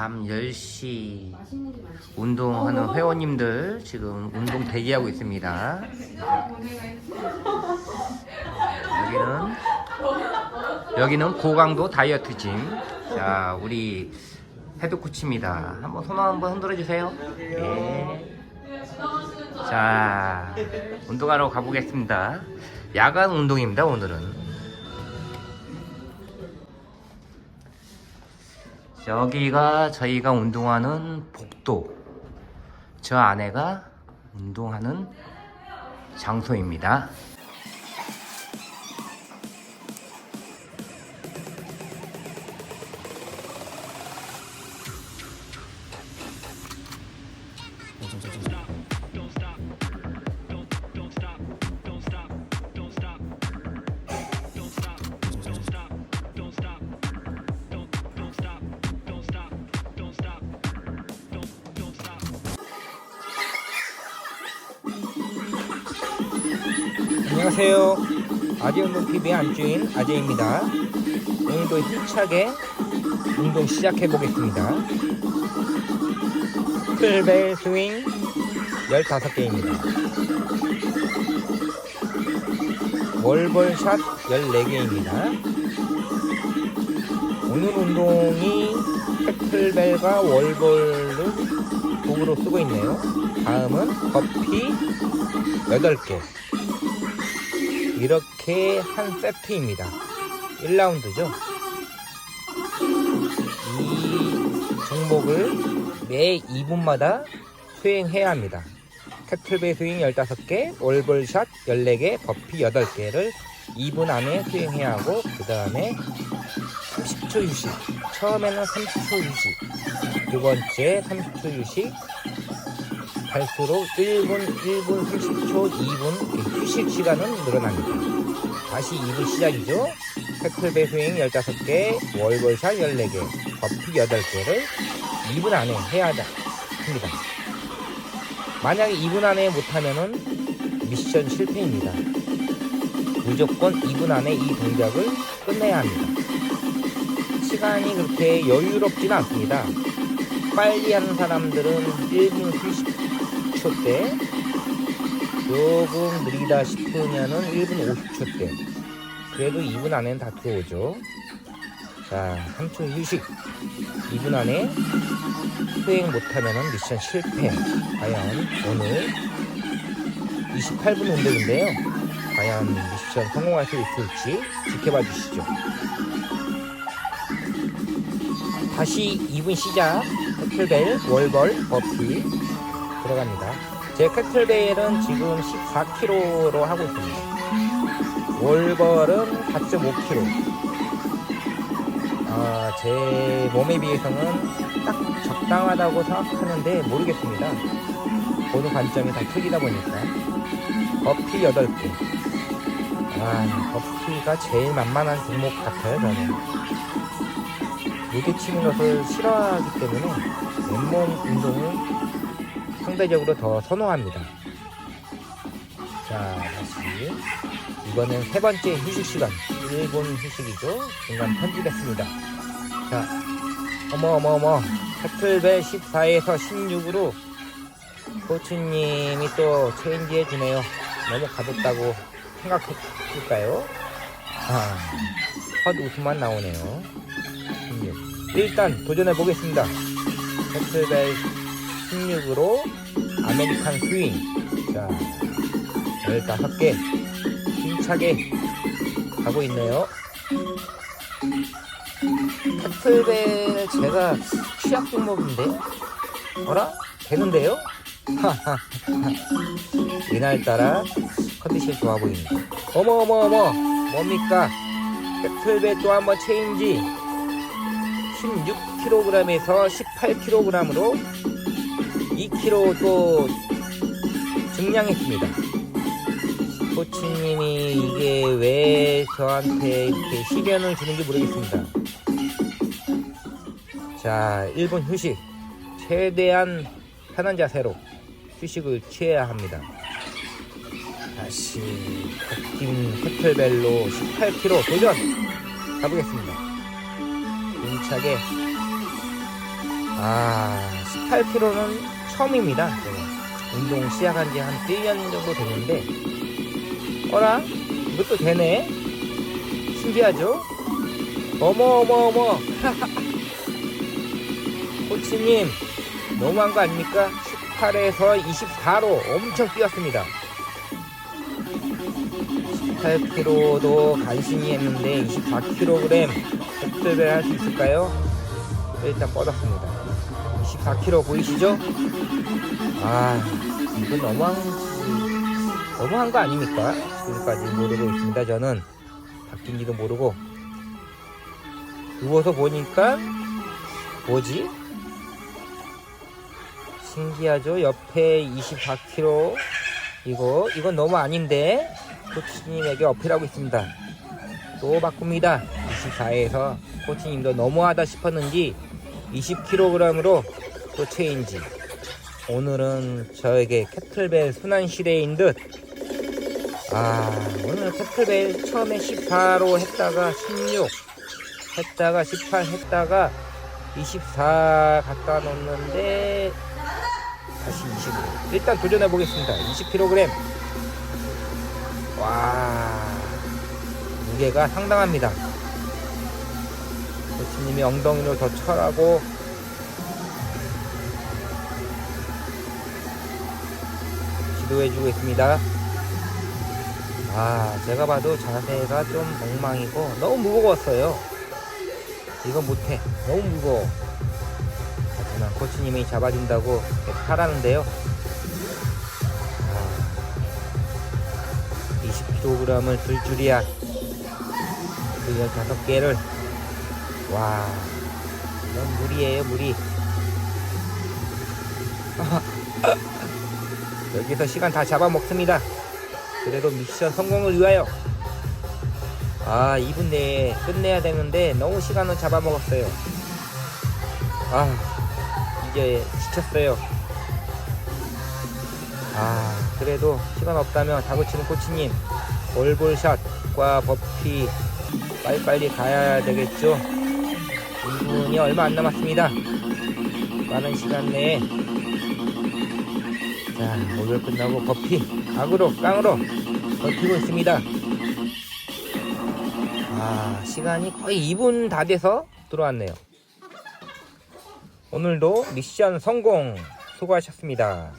밤 10시 운동하는 회원님들 지금 운동 대기하고 있습니다. 여기는 여기는 고강도 다이어트 짐. 자, 우리 헤드 코치입니다. 한번 손 한번 흔들어 주세요. 네. 자, 운동하러 가보겠습니다. 야간 운동입니다, 오늘은. 여기가 저희가 운동하는 복도. 저 안에가 운동하는 장소입니다. 안녕하세요. 아재 운동 TV의 안주인 아재입니다. 오늘도 힘차게 운동 시작해 보겠습니다. 클벨 스윙 15개입니다. 월벌샷 14개입니다. 오늘 운동이 태클벨과 월볼을 도구로 쓰고 있네요. 다음은 버피 8개. 이렇게 한 세트입니다. 1라운드죠. 이 종목을 매 2분마다 수행해야 합니다. 캐틀베이 스윙 15개, 월볼샷 14개, 버피 8개를 2분 안에 수행해야 하고 그 다음에 30초 휴식. 처음에는 30초 휴식. 두 번째 30초 휴식. 갈수록 1분, 1분 30초, 2분 휴식 시간은 늘어납니다. 다시 2분 시작이죠. 태클배 스윙 15개, 월볼샷 14개, 버피 8개를 2분 안에 해야 합니다. 만약에 2분 안에 못하면은 미션 실패입니다. 무조건 2분 안에 이 동작을 끝내야 합니다. 시간이 그렇게 여유롭지는 않습니다. 빨리 하는 사람들은 1분 30초 때, 조금 느리다 싶으면은 1분 50초 때. 그래도 2분 안에는 다 들어오죠. 자, 3초 휴식. 2분 안에 수행 못하면은 미션 실패. 과연 오늘 28분 운동인데요. 과연 미션 성공할 수 있을지 지켜봐 주시죠. 다시 2분 시작. 캐틀벨, 월벌, 버피 들어갑니다. 제 캐틀벨은 지금 14kg로 하고 있습니다. 월벌은 4.5kg. 아, 제 몸에 비해서는 딱 적당하다고 생각하는데 모르겠습니다. 보는 관점이 다 틀리다 보니까. 버피 8개. 아, 버피가 제일 만만한 종목 같아요, 저는. 무게 치는 것을 싫어하기 때문에 맨몸 운동을 상대적으로 더 선호합니다. 자, 다시. 이번엔 세 번째 휴식 시간. 1분 휴식이죠. 중간 편집했습니다. 자, 어머, 어머, 어머. 캐틀벨 14에서 16으로 코치님이 또 체인지 해주네요. 너무 가볍다고 생각했을까요? 아, 헛 웃음만 나오네요. 16. 일단 도전해 보겠습니다. 캐틀벨 16으로 아메리칸 스윙. 자, 15개. 힘차게 가고 있네요. 캐틀벨 제가 취약 종목인데? 어라? 되는데요? 이날따라 컨디션 좋아 보입니다. 어머, 어머, 어머. 뭡니까? 캐틀벨 또 한번 체인지. 16kg에서 18kg으로 2kg 또 증량했습니다. 코치님이 이게 왜 저한테 이렇게 시련을 주는지 모르겠습니다. 자, 1분 휴식. 최대한 편한 자세로 휴식을 취해야 합니다. 다시 걷긴 커틀벨로 18kg 도전 가보겠습니다. 힘차게 아, 18km는 처음입니다. 제가. 운동 시작한 지 한 1년 정도 됐는데, 어라? 이것도 되네? 신기하죠? 어머, 어머, 어머. 코치님, 너무한 거 아닙니까? 18에서 24로 엄청 뛰었습니다. 18kg도 간신히 했는데 24kg heb들벨 할수 있을까요? 일단 뻗었습니다. 24kg 보이시죠? 아, 이거 너무한, 너무한 거 아닙니까? 지금까지 모르고 있습니다. 저는 바뀐지도 모르고 누워서 보니까 뭐지? 신기하죠? 옆에 24kg 이거 이건 너무 아닌데 코치님에게 어필하고 있습니다. 또 바꿉니다. 24에서 코치님도 너무하다 싶었는지 20kg으로 또 체인지. 오늘은 저에게 캐틀벨 순환 시대인 듯. 아 오늘 캐틀벨 처음에 14로 했다가 16 했다가 18 했다가 24 갖다 놓는데 다시 25 일단 도전해 보겠습니다 20kg 와 무게가 상당합니다 코치님이 엉덩이로 더 쳐라고 지도해주고 있습니다. 아 제가 봐도 자세가 좀 엉망이고 너무 무거웠어요. 이거 못해. 너무 무거워. 하지만 코치님이 잡아준다고 계속 하라는데요. 아, 20kg을 들 줄이야. 그 15개를. 와 이건 무리예요 무리 여기서 시간 다 잡아먹습니다. 그래도 미션 성공을 위하여. 아 2분 내에 끝내야 되는데 너무 시간을 잡아먹었어요. 아 이제 지쳤어요. 아 그래도 시간 없다면 다그치는 코치님 볼볼샷과 버피 빨리빨리 가야 되겠죠? 2분이 얼마 안 남았습니다. 빠른 시간 내에 자 목요일 끝나고 버피 각으로 깡으로 버티고 있습니다. 아 시간이 거의 2분 다 돼서 들어왔네요. 오늘도 미션 성공 수고하셨습니다